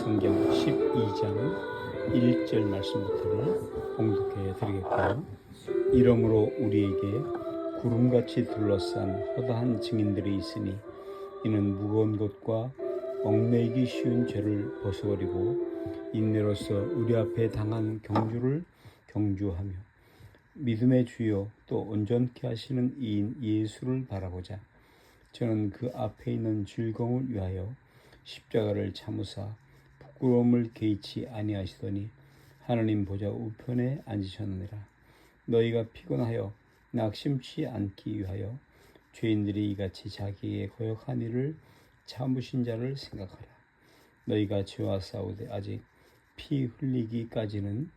성경 12장 1절 말씀부터를 봉독해 드리겠고요. 이러므로 우리에게 구름같이 둘러싼 허다한 증인들이 있으니 이는 무거운 것과 얽매이기 쉬운 죄를 벗어버리고 인내로서 우리 앞에 당한 경주를 경주하며 믿음의 주요 또 온전케 하시는 이인 예수를 바라보자. 저는 그 앞에 있는 즐거움을 위하여 십자가를 참으사 부끄러움을 개의치 아니하시더니 하나님 보좌 우편에 앉으셨느니라. 너희가 피곤하여 낙심치 않기 위하여 죄인들이 이같이 자기의 거역한 일을 참으신 자를 생각하라. 너희가 죄와 싸우되 아직 피 흘리기까지는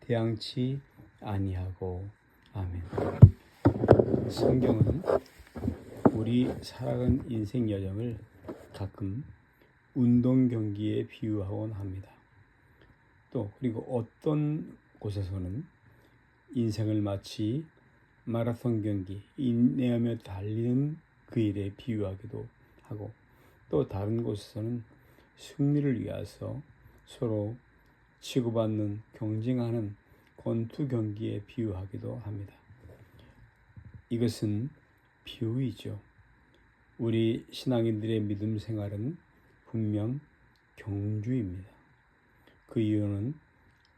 대항치 아니하고 아멘. 성경은 우리 살아간 인생 여정을 가끔 운동 경기에 비유하곤 합니다. 또 그리고 어떤 곳에서는 인생을 마치 마라톤 경기 인내하며 달리는 그 일에 비유하기도 하고 또 다른 곳에서는 승리를 위해서 서로 치고받는 경쟁하는 권투 경기에 비유하기도 합니다. 이것은 비유이죠. 우리 신앙인들의 믿음 생활은 분명 경주입니다. 그 이유는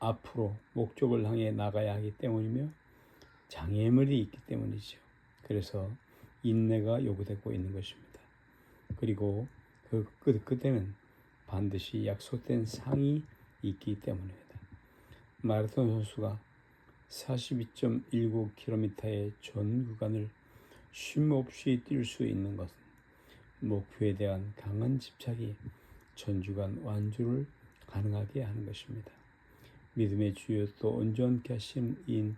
앞으로 목적을 향해 나가야 하기 때문이며 장애물이 있기 때문이죠. 그래서 인내가 요구되고 있는 것입니다. 그리고 그, 그 그때는 반드시 약속된 상이 있기 때문입니다. 마라톤 선수가 42.19km의 전 구간을 쉼 없이 뛸 수 있는 것은 목표에 대한 강한 집착이 전주간 완주를 가능하게 하는 것입니다. 믿음의 주요 또 온전케 하신 인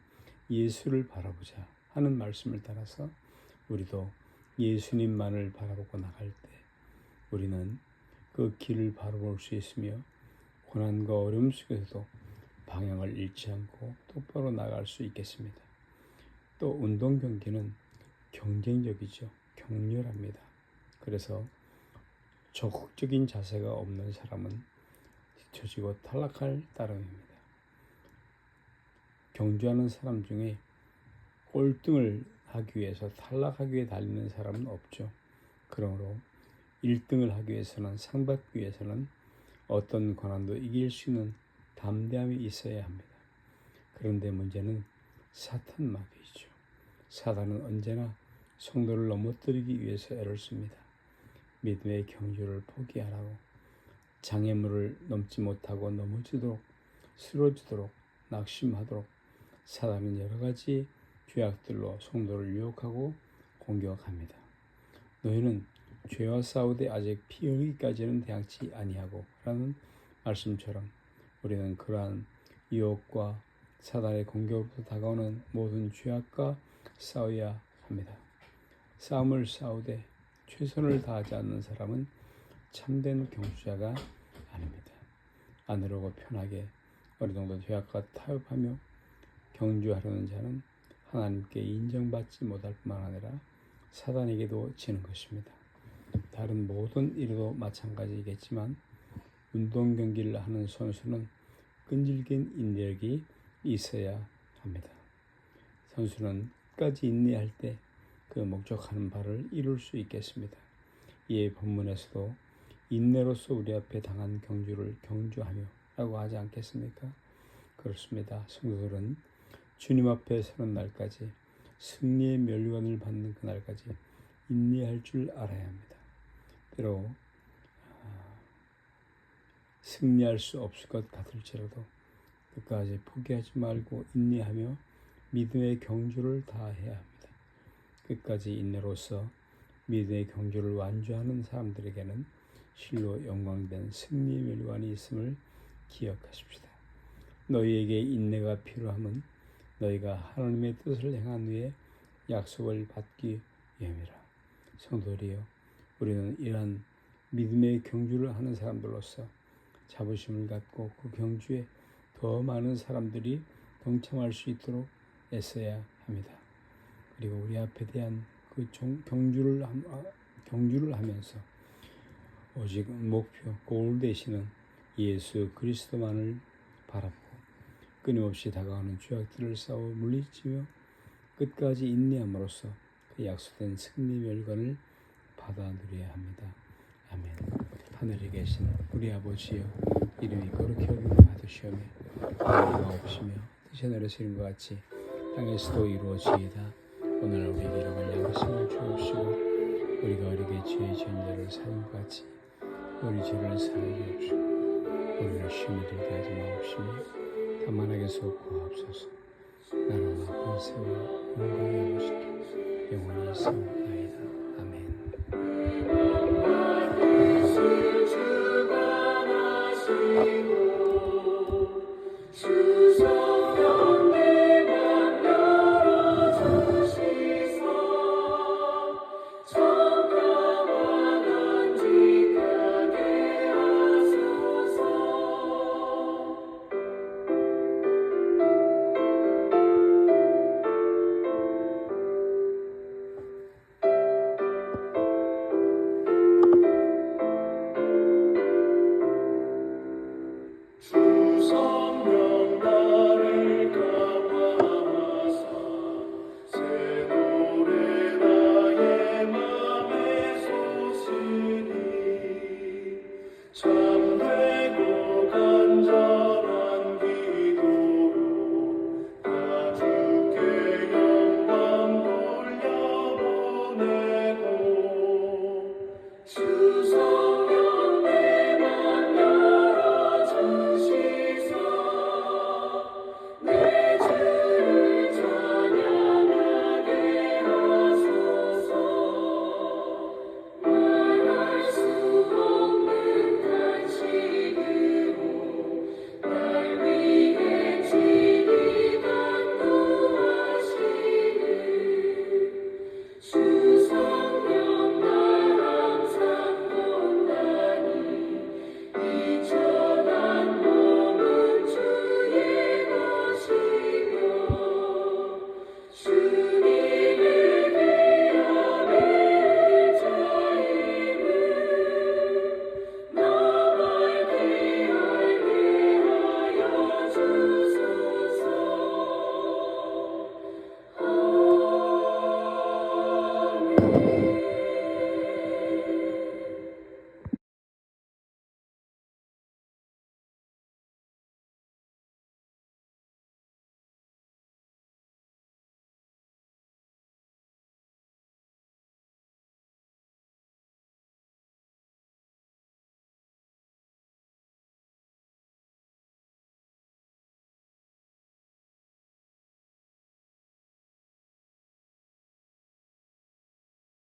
예수를 바라보자 하는 말씀을 따라서 우리도 예수님만을 바라보고 나갈 때 우리는 그 길을 바라볼 수 있으며 고난과 어려움 속에서도 방향을 잃지 않고 똑바로 나갈 수 있겠습니다. 또 운동 경기는 경쟁적이죠. 격렬합니다. 그래서 적극적인 자세가 없는 사람은 뒤처지고 탈락할 따름입니다. 경주하는 사람 중에 꼴등을 하기 위해서 탈락하기 위해 달리는 사람은 없죠. 그러므로 1등을 하기 위해서는 상 받기 위해서는 어떤 고난도 이길 수 있는 담대함이 있어야 합니다. 그런데 문제는 사탄 마귀이죠. 사탄은 언제나 성도를 넘어뜨리기 위해서 애를 씁니다. 믿음의 경주를 포기하라고 장애물을 넘지 못하고 넘어지도록 쓰러지도록 낙심하도록 사단은 여러 가지 죄악들로 성도를 유혹하고 공격합니다. 너희는 죄와 싸우되 아직 피 흘리기까지는 대항치 아니하고 라는 말씀처럼 우리는 그러한 유혹과 사단의 공격으로부터 다가오는 모든 죄악과 싸워야 합니다. 싸움을 싸우되 최선을 다하지 않는 사람은 참된 경주자가 아닙니다. 안으로고 편하게 어느 정도 죄악과 타협하며 경주하려는 자는 하나님께 인정받지 못할 뿐만 아니라 사단에게도 지는 것입니다. 다른 모든 일에도 마찬가지겠지만 운동 경기를 하는 선수는 끈질긴 인내력이 있어야 합니다. 선수는 끝까지 인내할 때 그 목적하는 바를 이룰 수 있겠습니다. 이에 본문에서도 인내로서 우리 앞에 당한 경주를 경주하며 라고 하지 않겠습니까? 그렇습니다. 성도들은 주님 앞에 서는 날까지 승리의 멸관을 받는 그날까지 인내할 줄 알아야 합니다. 때로 승리할 수 없을 것 같을지라도 끝까지 포기하지 말고 인내하며 믿음의 경주를 다해야 합니다. 끝까지 인내로서 믿음의 경주를 완주하는 사람들에게는 실로 영광된 승리의 멸관이 있음을 기억하십시다. 너희에게 인내가 필요함은 너희가 하나님의 뜻을 행한 후에 약속을 받기 위함이라. 성도리여, 우리는 이러한 믿음의 경주를 하는 사람들로서 자부심을 갖고 그 경주에 더 많은 사람들이 동참할 수 있도록 애써야 합니다. 그리고 우리 앞에 대한 그 경주를 경주를 하면서 오직 목표 골 되시는 예수 그리스도만을 바라보고 끊임없이 다가오는 죄악들을 싸워 물리치며 끝까지 인내함으로써 그 약속된 승리 멸관을 받아 누려야 합니다. 아멘. 하늘에 계신 우리 아버지여 이름이 거룩히 여김을 받으시오며 나라가 없으며 뜻이 하늘에서 것 같이 땅에서도 이루어지이다. 오늘 우리에게 일어날 양심을 주옵시고 우리가 우리에게 죄의 죄인들을 사는 것 같이 우리 죄를 사하여 주옵시고 우리를 시험에 들게 하지 마옵시며 다만 하게서 구하옵소서. 나라와 권세와 영광이 아버지께 영원히 있사옵나다